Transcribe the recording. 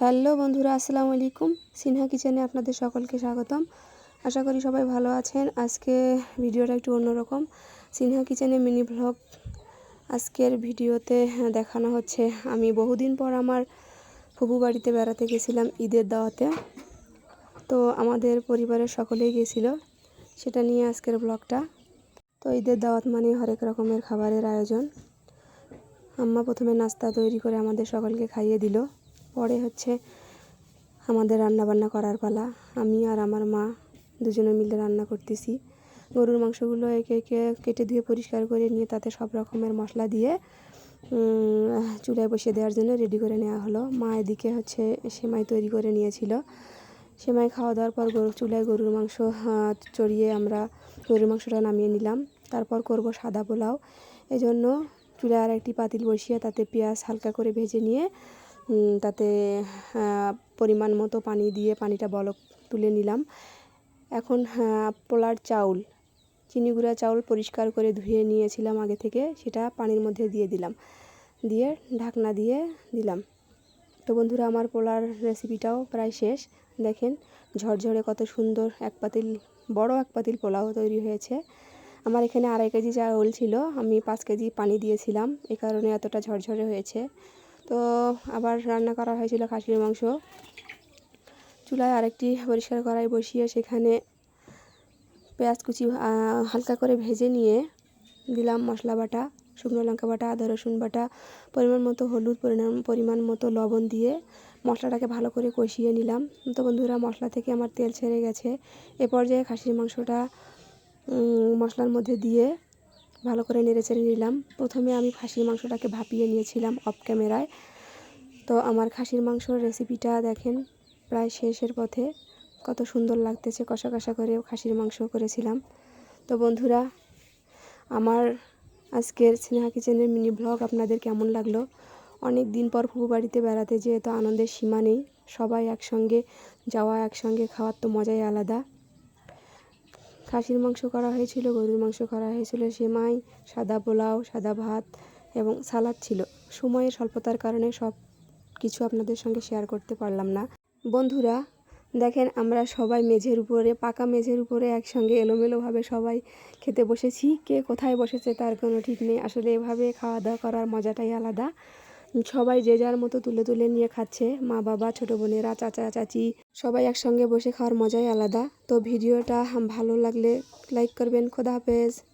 Hello বন্ধুরা, আসসালামু আলাইকুম। সিনহা কিচেনে আপনাদের সকলকে স্বাগতম। আশা করি সবাই ভালো আছেন। আজকে ভিডিওটা একটু অন্যরকম। সিনহা কিচেনে মিনি ব্লগ আজকের ভিডিওতে দেখানো হচ্ছে, আমি বহুদিন পর আমার ফুবু বাড়িতে বেড়াতে গেছিলাম ঈদের দাওয়াতে। তো আমাদের পরিবারের সকলেই গেছিল, সেটা নিয়ে আজকের ব্লগটা। তো ঈদের দাওয়াত মানে হরেক রকমের খাবারের আয়োজন। আম্মা প্রথমে নাস্তা তৈরি করে আমাদের সকলকে খাইয়ে দিল। পরে হচ্ছে আমাদের রান্না বান্না করার পালা। আমি আর আমার মা দুজনে মিলে রান্না করতেছি। গরুর মাংসগুলো একে একে কেটে ধুয়ে পরিষ্কার করে নিয়ে তাতে সব রকমের মশলা দিয়ে চুলায় বসিয়ে দেওয়ার জন্য রেডি করে নেওয়া হলো। মা এদিকে হচ্ছে সেমাই তৈরি করে নিয়েছিল। সেমাই খাওয়া দাওয়ার পর গরু, চুলায় গরুর মাংস চড়িয়ে আমরা গরুর মাংসটা নামিয়ে নিলাম। তারপর করব সাদা পোলাও। এজন্য চুলায় আর একটি পাতিল বসিয়ে তাতে পেঁয়াজ হালকা করে ভেজে নিয়ে তাতে পরিমাণ মতো পানি দিয়ে পানিটা বলক তুলে নিলাম। এখন পোলার চাউল, চিনি গুঁড়া চাউল পরিষ্কার করে ধুয়ে নিয়েছিলাম আগে থেকে, সেটা পানির মধ্যে দিয়ে দিলাম। দিয়ে ঢাকনা দিয়ে দিলাম। তো বন্ধুরা, আমার পোলার রেসিপিটাও প্রায় শেষ। দেখেন, ঝরঝরে কত সুন্দর এক পাতিল, বড় এক পাতিল পোলাও তৈরি হয়েছে। আমার এখানে আড়াই কেজি চাউল ছিল, আমি পাঁচ কেজি পানি দিয়েছিলাম, এ কারণে এতটা ঝরঝরে হয়েছে। তো আবার রান্না করা হয়েছিল খাসির মাংস। চুলায় আরেকটি পরিষ্কার কড়াই বসিয়ে সেখানে পেঁয়াজ কুচি হালকা করে ভেজে নিয়ে দিলাম মশলা বাটা, শুকনো লঙ্কা বাটা, আদা রসুন বাটা, পরিমাণ মতো হলুদ, পরিমাণ পরিমাণ মতো লবণ দিয়ে মশলাটাকে ভালো করে কষিয়ে নিলাম। তো বন্ধুরা, মশলা থেকে আমার তেল ছেড়ে গেছে। এ পর্যায়ে খাসির মাংসটা মশলার মধ্যে দিয়ে ভালো করে নেড়েচেড়ে নিলাম। প্রথমে আমি খাসির মাংসটাকে ভাপিয়ে নিয়েছিলাম অফ ক্যামেরায় তো আমার খাসির মাংসর রেসিপিটা দেখেন, প্রায় শেষের পথে। কত সুন্দর লাগতেছে, কষা কষা করে খাসির মাংস করেছিলাম। তো বন্ধুরা, আমার আজকের স্নেহা কিচেনের মিনি ব্লগ আপনাদের কেমন লাগল? অনেক দিন পর ফুপু বাড়িতে বেড়াতে যেয়ে তো আনন্দের সীমা নেই, সবাই একসঙ্গে, যাওয়া একসঙ্গে, খাওয়ার তো মজাই আলাদা। খাসির মাংস করা হয়েছিল, গরুর মাংস করা হয়েছিল, সেমাই, সাদা পোলাও, সাদা ভাত এবং সালাদ ছিল। সময়ের স্বল্পতার কারণে সব কিছু আপনাদের সঙ্গে শেয়ার করতে পারলাম না। বন্ধুরা, দেখেন আমরা সবাই মেঝের উপরে, পাকা মেঝের উপরে একসঙ্গে এলোমেলোভাবে সবাই খেতে বসেছি। কে কোথায় বসেছে তার কোনো ঠিক নেই। আসলে এভাবে খাওয়া দাওয়া করার মজাটাই আলাদা। সবাই যে যার মতো তুলে তুলে নিয়ে খাচ্ছে, মা বাবা, ছোটো বোনেরা, চাচা, চাচি, সবাই একসঙ্গে বসে খাওয়ার মজাই আলাদা। তো ভিডিওটা ভালো লাগলে লাইক করবেন। খোদা হাফেজ।